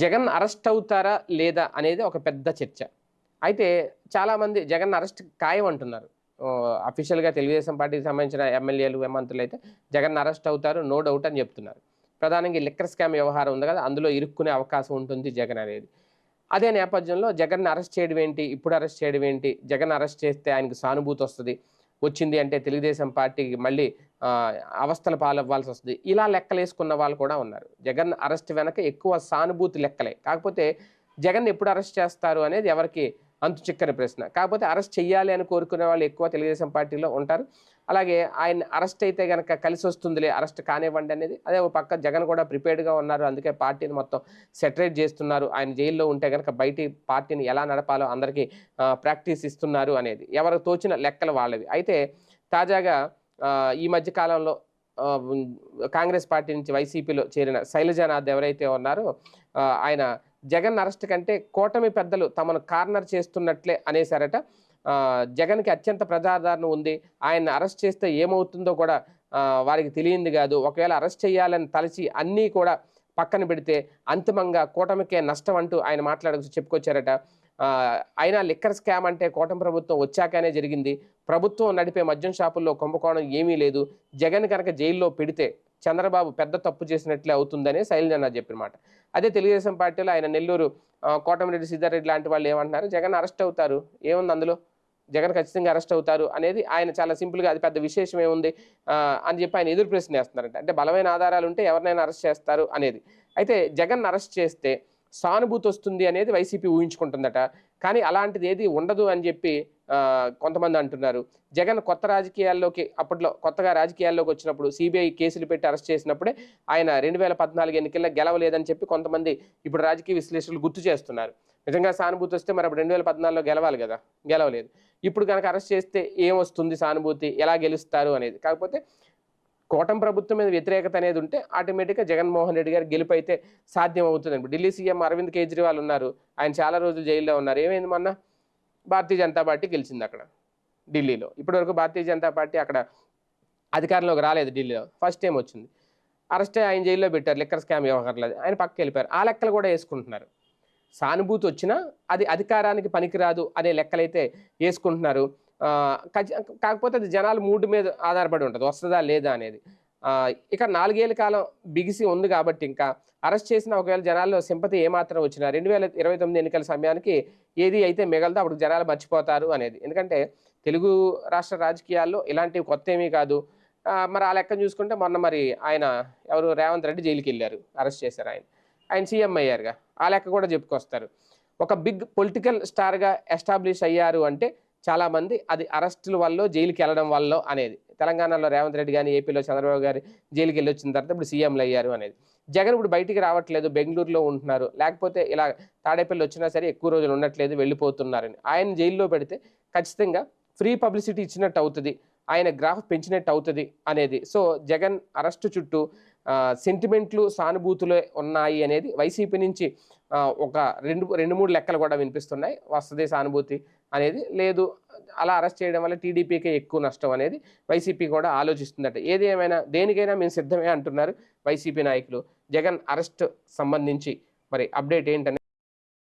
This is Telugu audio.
జగన్ అరెస్ట్ అవుతారా లేదా అనేది ఒక పెద్ద చర్చ. అయితే చాలామంది జగన్ అరెస్ట్ ఖాయం అంటున్నారు. అఫీషియల్గా తెలుగుదేశం పార్టీకి సంబంధించిన ఎమ్మెల్యేలు మంత్రులు అయితే జగన్ అరెస్ట్ అవుతారు నో డౌట్ అని చెప్తున్నారు. ప్రధానంగా లిక్కర్ స్కామ్ వ్యవహారం ఉంది కదా అందులో ఇరుక్కునే అవకాశం ఉంటుంది జగన్ అనేది. అదే నేపథ్యంలో జగన్ అరెస్ట్ చేయడం ఏంటి ఇప్పుడు అరెస్ట్ చేయడం ఏంటి జగన్ అరెస్ట్ చేస్తే ఆయనకు సానుభూతి వస్తుంది. వచ్చింది అంటే తెలుగుదేశం పార్టీకి మళ్ళీ అవస్థల పాలవ్వాల్సి వస్తుంది. ఇలా లెక్కలేసుకున్న వాళ్ళు కూడా ఉన్నారు. జగన్ అరెస్ట్ వెనక ఎక్కువ సానుభూతి లెక్కలే. కాకపోతే జగన్ ఎప్పుడు అరెస్ట్ చేస్తారు అనేది ఎవరికి అంతు చిక్కని ప్రశ్న. కాకపోతే అరెస్ట్ చెయ్యాలి అని కోరుకునే వాళ్ళు ఎక్కువ తెలుగుదేశం పార్టీలో ఉంటారు. అలాగే ఆయన అరెస్ట్ అయితే కనుక కలిసి వస్తుందిలే అరెస్ట్ కానివ్వండి అనేది. అదే ఒక పక్క జగన్ కూడా ప్రిపేర్డ్గా ఉన్నారు. అందుకే పార్టీని మొత్తం సెటరేట్ చేస్తున్నారు. ఆయన జైల్లో ఉంటే కనుక బయటి పార్టీని ఎలా నడపాలో అందరికీ ప్రాక్టీస్ ఇస్తున్నారు అనేది. ఎవరు తోచిన లెక్కలు వాళ్ళవి. అయితే తాజాగా ఈ మధ్య కాలంలో కాంగ్రెస్ పార్టీ నుంచి వైసీపీలో చేరిన శైలజానాథ్ ఎవరైతే ఉన్నారో ఆయన జగన్ అరెస్ట్ కంటే కూటమి పెద్దలు తమను కార్నర్ చేస్తున్నట్లే అనేసారట జగన్కి అత్యంత ప్రజాదరణ ఉంది. ఆయన అరెస్ట్ చేస్తే ఏమవుతుందో కూడా వారికి తెలియంది కాదు. ఒకవేళ అరెస్ట్ చేయాలని తలచి అన్నీ కూడా పక్కన పెడితే అంతిమంగా కూటమికే నష్టం అంటూ ఆయన మాట్లాడవచ్చు చెప్పుకొచ్చారట. అయినా లిక్కర్ స్కామ్ అంటే కూటమి ప్రభుత్వం వచ్చాకనే జరిగింది. ప్రభుత్వం నడిపే మద్యం షాపుల్లో కుంభకోణం ఏమీ లేదు. జగన్ కనుక జైల్లో పెడితే చంద్రబాబు పెద్ద తప్పు చేసినట్లే అవుతుందని శైలజ అన్న చెప్పినమాట అదే తెలుగుదేశం పార్టీలో ఆయన నెల్లూరు కోటమిరెడ్డి సిద్ధారెడ్డి లాంటి వాళ్ళు ఏమంటున్నారు? జగన్ అరెస్ట్ అవుతారు. ఏముంది అందులో? జగన్ ఖచ్చితంగా అరెస్ట్ అవుతారు అనేది ఆయన చాలా సింపుల్గా అది పెద్ద విశేషం ఏముంది అని చెప్పి ఆయన ఎదురు ప్రశ్న వేస్తున్నారంట. అంటే బలమైన ఆధారాలు ఉంటే ఎవరినైనా అరెస్ట్ చేస్తారు అనేది. అయితే జగన్ అరెస్ట్ చేస్తే సానుభూతి వస్తుంది అనేది వైసీపీ ఊహించుకుంటుందట. కానీ అలాంటిది ఏది ఉండదు అని చెప్పి కొంతమంది అంటున్నారు. జగన్ కొత్త రాజకీయాల్లోకి అప్పట్లో కొత్తగా రాజకీయాల్లోకి వచ్చినప్పుడు సిబిఐ కేసులు పెట్టి అరెస్ట్ చేసినప్పుడే ఆయన రెండు వేల పద్నాలుగు ఎన్నికల్లో గెలవలేదని చెప్పి కొంతమంది ఇప్పుడు రాజకీయ విశ్లేషకులు గుర్తు చేస్తున్నారు. నిజంగా సానుభూతి వస్తే మరి అప్పుడు రెండు వేల పద్నాలుగులో గెలవాలి కదా? గెలవలేదు. ఇప్పుడు కనుక అరెస్ట్ చేస్తే ఏం వస్తుంది సానుభూతి? ఎలా గెలుస్తారు అనేది. కాకపోతే కోటం ప్రభుత్వం మీద వ్యతిరేకత అనేది ఉంటే ఆటోమేటిక్గా జగన్మోహన్ రెడ్డి గారు గెలుపు అయితే సాధ్యం అవుతుంది ఢిల్లీ సీఎం అరవింద్ కేజ్రీవాల్ ఉన్నారు. ఆయన చాలా రోజులు జైల్లో ఉన్నారు. ఏమైంది మొన్న? భారతీయ జనతా పార్టీ గెలిచింది అక్కడ ఢిల్లీలో. ఇప్పటివరకు భారతీయ జనతా పార్టీ అక్కడ అధికారంలోకి రాలేదు ఢిల్లీలో. ఫస్ట్ టైం వచ్చింది. అరెస్ట్ ఆయన జైల్లో పెట్టారు. లిక్కర్ స్కామ్ వ్యవహారాలు ఆయన పక్కకి వెళ్ళిపోయారు. ఆ లెక్కలు కూడా వేసుకుంటున్నారు. సానుభూతి వచ్చినా అది అధికారానికి పనికిరాదు అనే లెక్కలైతే వేసుకుంటున్నారు. కాకపోతే అది జనాలు మూడు మీద ఆధారపడి ఉంటుంది. వస్తుందా లేదా అనేది. ఇక నాలుగేళ్ళ కాలం బిగిసి ఉంది కాబట్టి ఇంకా అరెస్ట్ చేసిన ఒకవేళ జనాల్లో సింపతి ఏమాత్రం వచ్చినా రెండు వేల ఇరవై తొమ్మిది ఎన్నికల సమయానికి ఏది అయితే మిగలదో అప్పుడు జనాలు మర్చిపోతారు అనేది. ఎందుకంటే తెలుగు రాష్ట్ర రాజకీయాల్లో ఇలాంటివి కొత్త ఏమీ కాదు మరి ఆ లెక్కను చూసుకుంటే మొన్న మరి ఆయన ఎవరు? రేవంత్ రెడ్డి జైలుకి వెళ్ళారు అరెస్ట్ చేశారు ఆయన. ఆయన సీఎం అయ్యారుగా. ఆ లెక్క కూడా చెప్పుకొస్తారు. ఒక బిగ్ పొలిటికల్ స్టార్గా ఎస్టాబ్లిష్ అయ్యారు అంటే చాలామంది అది అరెస్టుల వల్ల జైలుకి వెళ్ళడం వల్ల అనేది. తెలంగాణలో రేవంత్ రెడ్డి కానీ ఏపీలో చంద్రబాబు గారు జైలుకి వెళ్ళి వచ్చిన తర్వాత ఇప్పుడు సీఎంలు అయ్యారు అనేది. జగన్ ఇప్పుడు బయటికి రావట్లేదు బెంగళూరులో ఉంటున్నారు. లేకపోతే ఇలా తాడేపల్లి వచ్చినా సరే ఎక్కువ రోజులు ఉండట్లేదు వెళ్ళిపోతున్నారని. ఆయన జైల్లో పెడితే ఖచ్చితంగా ఫ్రీ పబ్లిసిటీ ఇచ్చినట్టు అవుతుంది. ఆయన గ్రాఫ్ పెంచినట్టు అవుతుంది అనేది. సో జగన్ అరెస్టు చుట్టూ సెంటిమెంట్లు సానుభూతులే ఉన్నాయి అనేది వైసీపీ నుంచి ఒక రెండు రెండు మూడు లెక్కలు కూడా వినిపిస్తున్నాయి. వస్తుంది సానుభూతి అనేది లేదు. అలా అరెస్ట్ చేయడం వల్ల టీడీపీకే ఎక్కువ నష్టం అనేది వైసీపీ కూడా ఆలోచిస్తుందట. ఏది ఏమైనా దేనికైనా మేము సిద్ధమే అంటున్నారు వైసీపీ నాయకులు. జగన్ అరెస్ట్ సంబంధించి మరి అప్డేట్ ఏంటనేది